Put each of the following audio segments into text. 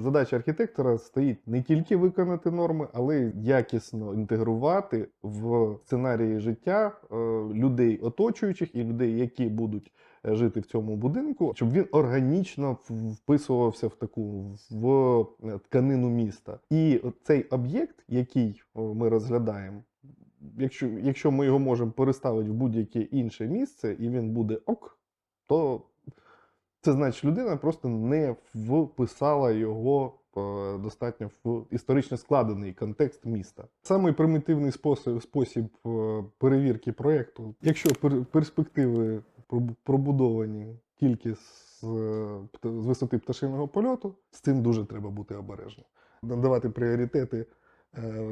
Задача архітектора стоїть не тільки виконати норми, але й якісно інтегрувати в сценарії життя е, людей оточуючих і людей, які будуть е, жити в цьому будинку, щоб він органічно вписувався в таку в е, тканину міста. І цей об'єкт, який ми розглядаємо, якщо, якщо ми його можемо переставити в будь-яке інше місце, і він буде ок, то це значить, людина просто не вписала його е, достатньо в історично складений контекст міста. Самий примітивний спосіб, спосіб е, перевірки проєкту, якщо перспективи пробудовані тільки з, е, з висоти пташиного польоту, з цим дуже треба бути обережним. Надавати пріоритети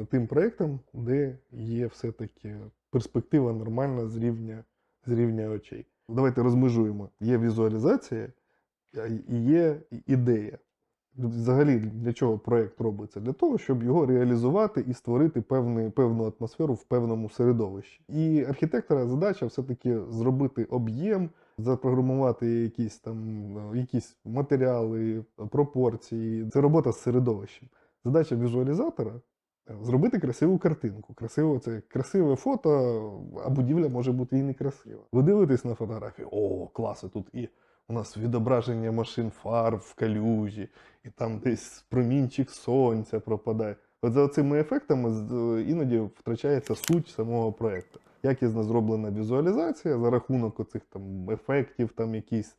тим проєктам, де є все-таки перспектива нормальна з рівня, з рівня очей. Давайте розмежуємо. Є візуалізація і є ідея. Взагалі, для чого проєкт робиться? Для того, щоб його реалізувати і створити певний, певну атмосферу в певному середовищі. І архітектора задача все-таки зробити об'єм, запрограмувати якісь там е, якісь матеріали, пропорції. Це робота з середовищем. Задача візуалізатора е, зробити красиву картинку. Красиво це красиве фото, а будівля може бути і некрасива. Ви дивитесь на фотографію, о, класи, тут і у нас відображення машин фар в калюжі, і там десь промінчик сонця пропадає. От за цими ефектами іноді втрачається суть самого проєкту. Якісно зроблена візуалізація за рахунок оцих там ефектів, там якийсь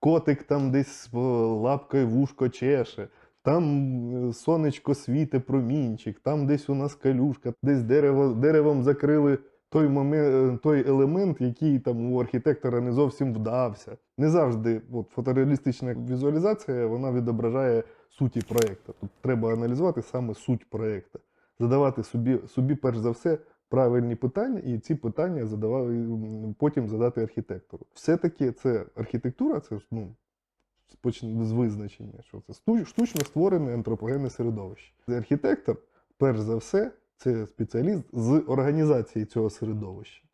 котик там десь лапкою вушко чеше, там е, сонечко світе промінчик, там десь у нас калюшка, десь дерево, деревом закрили той момент, той елемент, який там у архітектора не зовсім вдався. Не завжди от, фотореалістична візуалізація вона відображає суті проєкту. Тут треба аналізувати саме суть проєкту, задавати собі, собі перш за все правильні питання, і ці питання задавати, м, потім задати архітектору. Все-таки це архітектура, це ну, з визначення, що це штучно створене антропогенне середовище. Архітектор, перш за все, це спеціаліст з організації цього середовища.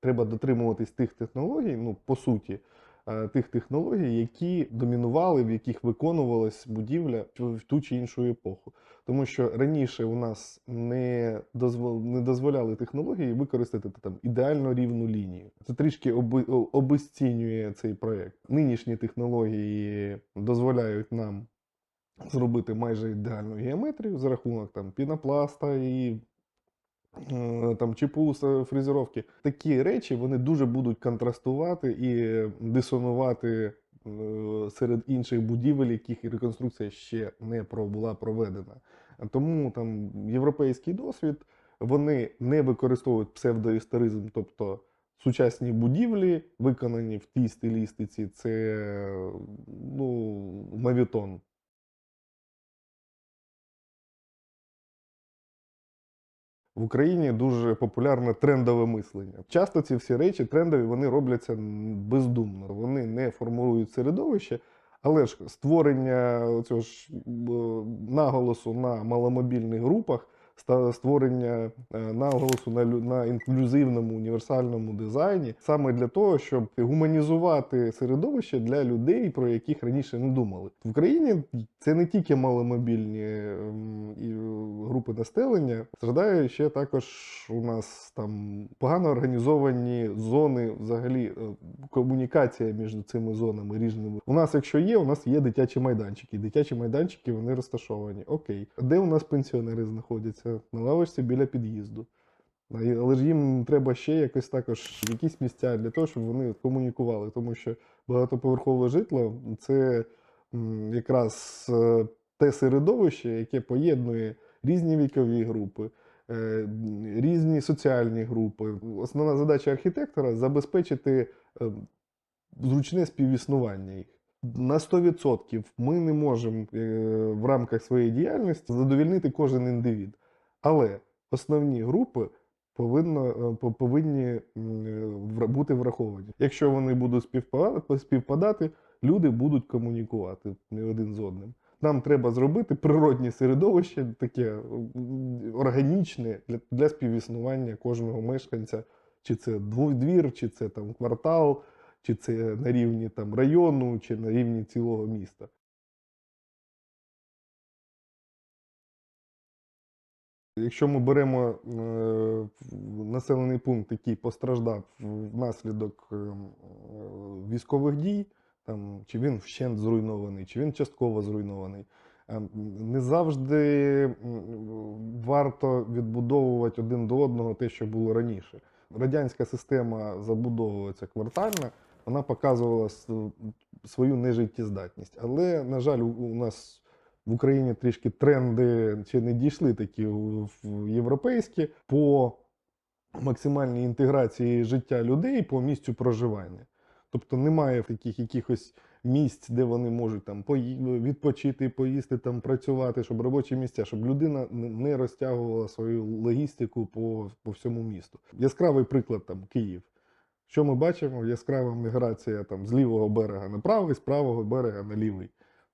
Треба дотримуватись тих технологій, ну, по суті, е, тих технологій, які домінували, в яких виконувалась будівля в ту чи іншу епоху. Тому що раніше у нас не, дозвол, не дозволяли технології використати там ідеально рівну лінію. Це трішки оби, обесцінює цей проєкт. Нинішні технології дозволяють нам зробити майже ідеальну геометрію за рахунок там пінопласта і е, там ЧПУ фрезеровки. Такі речі вони дуже будуть контрастувати і дисонувати серед інших будівель, яких реконструкція ще не була проведена. Тому там європейський досвід вони не використовують псевдоісторизм, тобто сучасні будівлі, виконані в тій стилістиці, це ну, мавітон. В Україні дуже популярне трендове мислення. Часто ці всі речі трендові вони робляться бездумно. Вони не формують середовище, але ж створення цього ж наголосу на маломобільних групах, створення е, наголосу на, на інклюзивному універсальному дизайні саме для того, щоб гуманізувати середовище для людей, про яких раніше не думали. В Україні це не тільки маломобільні ем, е, групи населення, страждає ще також у нас там погано організовані зони, взагалі е, комунікація між цими зонами різними. У нас, якщо є, у нас є дитячі майданчики. Дитячі майданчики вони розташовані. Окей. Де у нас пенсіонери знаходяться? На лавочці біля під'їзду. Але ж їм треба ще якось також якісь місця для того, щоб вони комунікували, тому що багатоповерхове житло це якраз е, те середовище, яке поєднує різні вікові групи, е, різні соціальні групи. Основна задача архітектора забезпечити е, зручне співіснування їх. На 100% ми не можемо в рамках своєї діяльності задовільнити кожен індивід. Але основні групи повинно, е, по- повинні е, бути враховані. Якщо вони будуть співпадати, люди будуть комунікувати не один з одним. Нам треба зробити природнє середовище, таке органічне для, для співіснування кожного мешканця, чи це двір, чи це там квартал, чи це на рівні там району, чи на рівні цілого міста. Якщо ми беремо е, населений пункт, який постраждав внаслідок е, е, військових дій, там, чи він вщент зруйнований, чи він частково зруйнований, не завжди варто відбудовувати один до одного те, що було раніше. Радянська система забудовується квартально, вона показувала свою нежиттєздатність. Але, на жаль, у нас в Україні трішки тренди ще не дійшли такі в європейські по максимальній інтеграції життя людей по місцю проживання. Тобто немає таких якихось місць, де вони можуть там відпочити, поїсти, там працювати, щоб робочі місця, щоб людина не розтягувала свою логістику по, по всьому місту. Яскравий приклад там Київ. Що ми бачимо? Яскрава міграція там з лівого берега на правий, з правого берега на лівий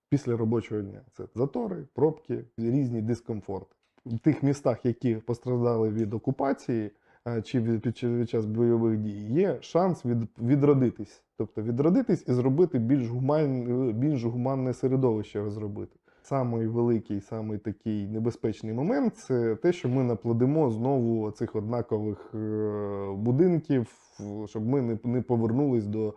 після робочого дня. Це затори, пробки, різні дискомфорти. В тих містах, які постраждали від окупації е, чи під, час бойових дій, є шанс від, відродитись. Тобто відродитись і зробити більш, гуман, більш гуманне середовище розробити. Самий великий, самий такий небезпечний момент це те, що ми наплодимо знову цих однакових е, будинків, щоб ми не, повернулись до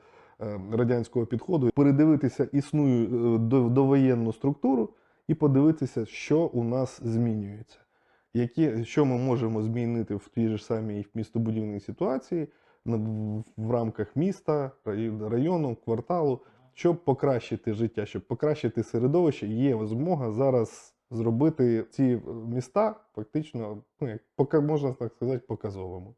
радянського підходу, передивитися існую е, довоєнну структуру і подивитися, що у нас змінюється. Які, що ми можемо змінити в тій ж самій містобудівній ситуації в, рамках міста, району, кварталу, щоб покращити життя, щоб покращити середовище, є змога зараз зробити ці е, міста фактично, ну, як, можна так сказати, показовими.